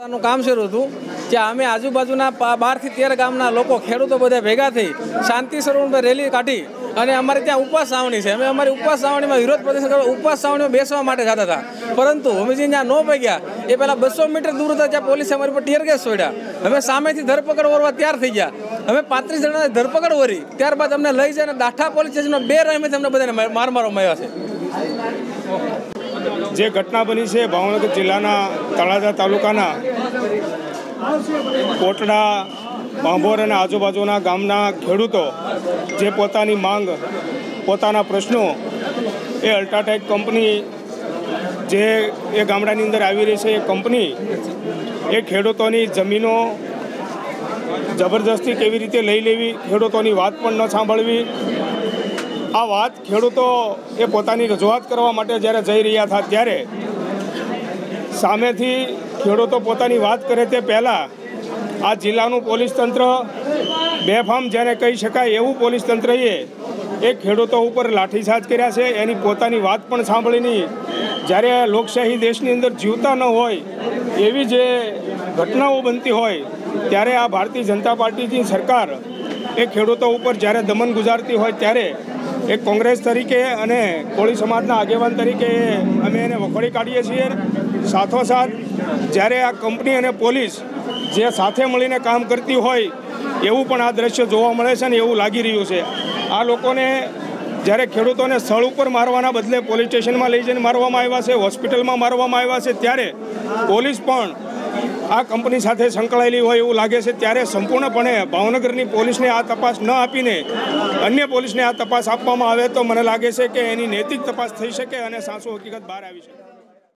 નું કામ શરૂ હતું, ત્યાં અમે આજુબાજુના બારથી તેર ગામના લોકો, ખેડૂતો બધા ભેગા થઈ શાંતિ સ્વરૂપ રેલી કાઢી અને અમારે ત્યાં ઉપવાસ સાવણી છે. અમે અમારી ઉપવાસ સાવણીમાં વિરોધ પ્રદર્શન કરવા, ઉપવાસ સાવણીમાં બેસવા માટે જતા હતા. પરંતુ અમેજી ત્યાં ન પગ્યા, એ પહેલાં બસો મીટર દૂર હતા ત્યાં પોલીસે અમારી પર ટીયર ગેસ છોડ્યા. અમે સામેથી ધરપકડ વરવા તૈયાર થઈ ગયા. અમે પાંત્રીસ જણાની ધરપકડ વરી ત્યારબાદ અમને લઈ જઈને દાઠા પોલીસ સ્ટેશનમાં બે રહીમેથી અમને બધાને માર મારવામાં આવ્યા છે. જે ઘટના બની છે ભાવનગર જિલ્લાના તળાજા તાલુકાના કોટડા ભાંભોર અને આજુબાજુના ગામના ખેડૂતો જે પોતાની માંગ, પોતાના પ્રશ્નો એ અલ્ટ્રાટેક કંપની જે એ ગામડાની અંદર આવી રહી છે એ કંપની એ ખેડૂતોની જમીનો જબરદસ્તી કેવી રીતે લઈ લેવી, ખેડૂતોની વાત પણ ન સાંભળવી આ વાત ખેડૂતો એ પોતાની રજૂઆત કરવા માટે જ્યારે જઈ રહ્યા હતા ત્યારે સામેથી ખેડૂતો પોતાની વાત કરે તે પહેલાં આ જિલ્લાનું પોલીસ તંત્ર બેફામ જેને કહી શકાય એવું પોલીસ તંત્રએ એ ખેડૂતો ઉપર લાઠીચાર્જ કર્યા છે. એની પોતાની વાત પણ સાંભળી નહીં જ્યારે લોકશાહી દેશની અંદર જીવતા ન હોય એવી જે ઘટનાઓ બનતી હોય ત્યારે આ ભારતીય જનતા પાર્ટીની સરકાર એ ખેડૂતો ઉપર જ્યારે દમન ગુજારતી હોય ત્યારે એક કોંગ્રેસ તરીકે અને કોળી સમાજના આગેવાન તરીકે અમે એને વખોડી કાઢીએ છીએ. સાથોસાથ, જ્યારે આ કંપની અને પોલીસ જે સાથે મળીને કામ કરતી હોય, એવું પણ આ દ્રશ્ય જોવા મળે છે ને એવું લાગી રહ્યું છે. આ લોકોને જ્યારે ખેડૂતોને સ્થળ ઉપર મારવાના બદલે પોલીસ સ્ટેશનમાં લઈ જઈને મારવામાં આવ્યા છે, હોસ્પિટલમાં મારવામાં આવ્યા છે, ત્યારે પોલીસ પણ આ કંપની સાથે સંકળાયેલી હોય એવું લાગે છે, ત્યારે સંપૂર્ણપણે ભાવનગરની પોલીસને આ તપાસ ન આપીને અન્ય પોલીસને આ તપાસ આપવામાં આવે તો મને લાગે છે કે એની નૈતિક તપાસ થઈ શકે અને સાસુ હકીકત બહાર આવી શકે.